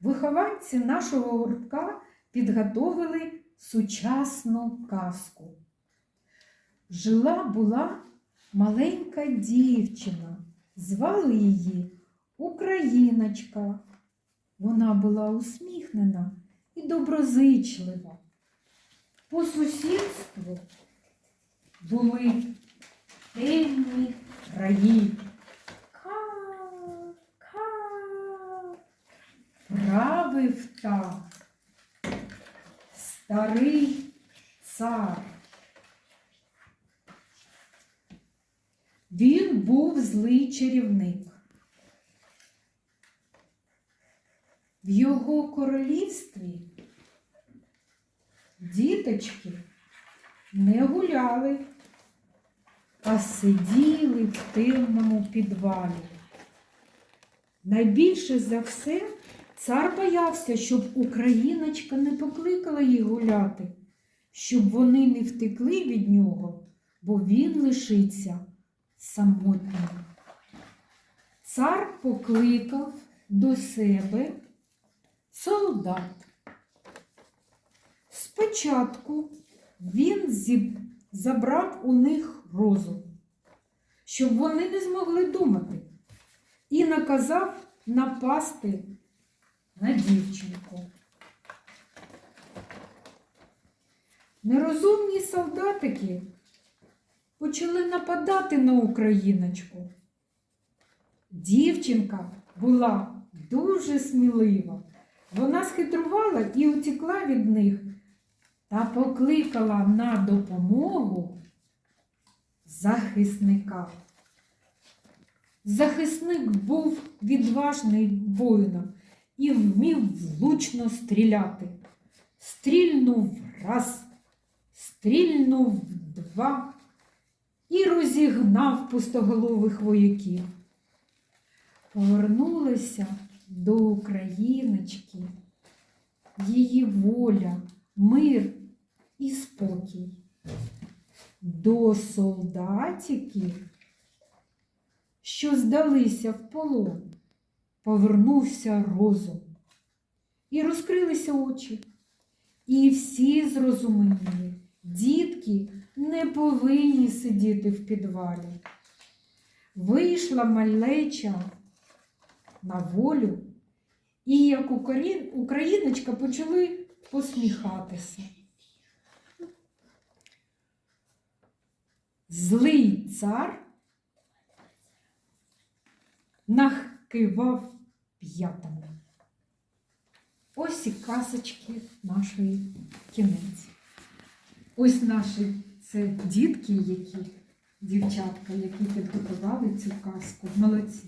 вихованці нашого гуртка підготовили сучасну казку. Жила була маленька дівчина, звали її Україночка. Вона була усміхнена і доброзичлива. По сусідству були темні раї. Правив так старий цар. Він був злий чарівник. В його королівстві діточки не гуляли, а сиділи в темному підвалі. Найбільше за все цар боявся, щоб Україночка не покликала їх гуляти, щоб вони не втекли від нього, бо він лишиться самотнім. Цар покликав до себе солдат. Спочатку він забрав у них розум, щоб вони не змогли думати, і наказав напасти на дівчинку. Нерозумні солдатики почали нападати на україночку. Дівчинка була дуже смілива. Вона схитрувала і утекла від них та покликала на допомогу захисника. Захисник був відважний воїном і вмів влучно стріляти. Стрільнув раз, стрільнув два і розігнав пустоголових вояків. Повернулися до Україночки її воля, мир і спокій. До солдатиків, що здалися в полон, повернувся розум. І розкрилися очі. І всі зрозуміли, дітки не повинні сидіти в підвалі. Вийшла малеча на волю, і як україночка почали посміхатися. Злий цар нахкивав п'ятами. Ось і казочки нашої кінець. Ось наші це дітки, які, дівчатка, які підготували цю казку. Молодці.